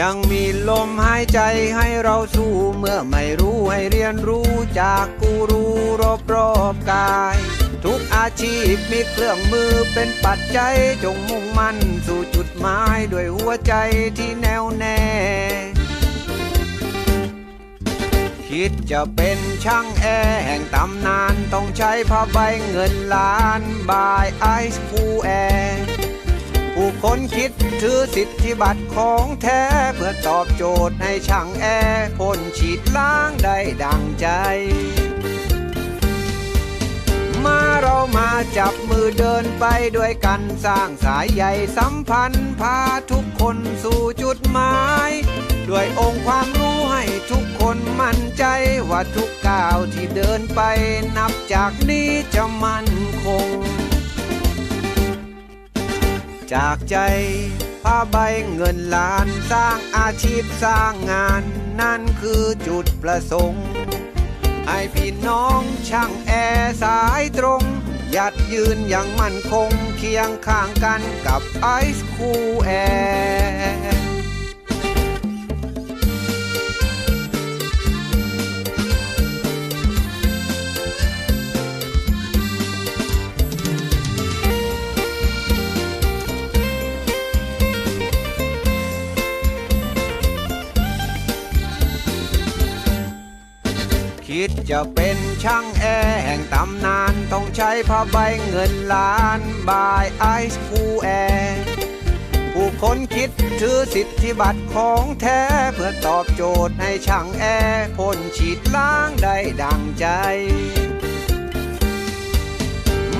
ยังมีลมหายใจให้เราสู้ เมื่อไม่รู้ให้เรียนรู้จากกูรูรอบรอบกาย ทุกอาชีพมีเครื่องมือเป็นปัจจัย จงมุ่งมั่นสู่จุดหมายด้วยหัวใจที่แน่วแน่ คิดจะเป็นช่างแอร์แห่งตำนาน ต้องใช้ผ้าใบเงินล้านบายไอซ์คูแอร์ ผู้คนคิดถือสิทธิบัตรของแท้ เพื่อตอบโจทย์ให้ช่างแอร์พ่นฉีดล้างได้ดังใจ มาเรามาจับมือเดินไปด้วยกันสร้างสายใยสัมพันธ์พาทุกคนสู่จุดหมาย ด้วยองค์ความรู้ให้ทุกคนมั่นใจว่าทุกก้าวที่เดินไปนับจากนี้จะมั่นคง จากใจผ้าใบเงินล้านสร้างอาชีพสร้างงาน นั่นคือจุดประสงค์ ให้พี่น้องช่างแอร์สายตรงยัดยืนอย่างมั่นคงเคียงข้างกันกับไอซ์คูแอร์ คิดจะเป็นช่างแอร์แห่งตำนานต้องใช้ผ้าใบเงินล้านบายไอซ์คูแอร์ผู้คนคิดถือสิทธิบัตรของแท้ เพื่อตอบโจทย์ให้ช่างแอร์พ่นฉีดล้างได้ดังใจ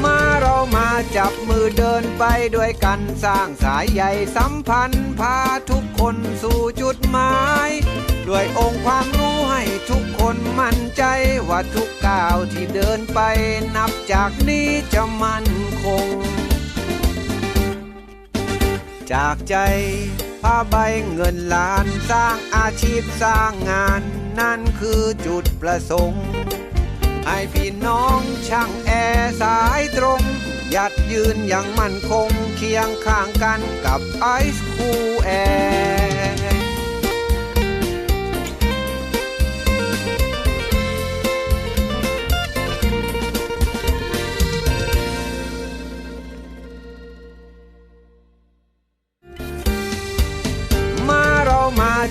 มาเรามาจับมือเดินไปด้วยกันสร้างสายใยสัมพันธ์ พาทุกคนสู่จุดหมาย ด้วยองค์ความรู้ มั่นใจว่าทุกก้าวที่เดินไปนับจากนี้จะมั่นคง จากใจผ้าใบเงินล้านสร้างอาชีพสร้างงาน นั่นคือจุดประสงค์ ให้พี่น้องช่างแอร์สายตรงยัดยืนอย่างมั่นคงเคียงข้างกันกับไอซ์คูแอร์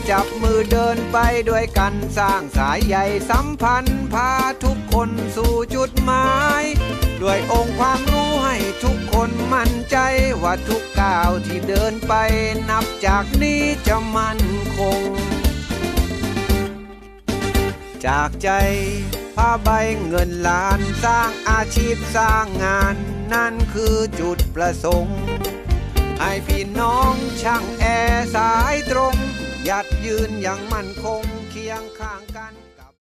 จับมือเดินไปด้วยกันสร้างสายใยสัมพันธ์พาทุกคนสู่จุดหมาย ด้วยองค์ความรู้ให้ทุกคนมั่นใจว่าทุกก้าวที่เดินไปนับจากนี้จะมั่นคง จากใจผ้าใบเงินล้านสร้างอาชีพสร้างงาน นั่นคือจุดประสงค์ ให้พี่น้องช่าง ยัดยืนอย่างมั่นคงเคียงข้างกัน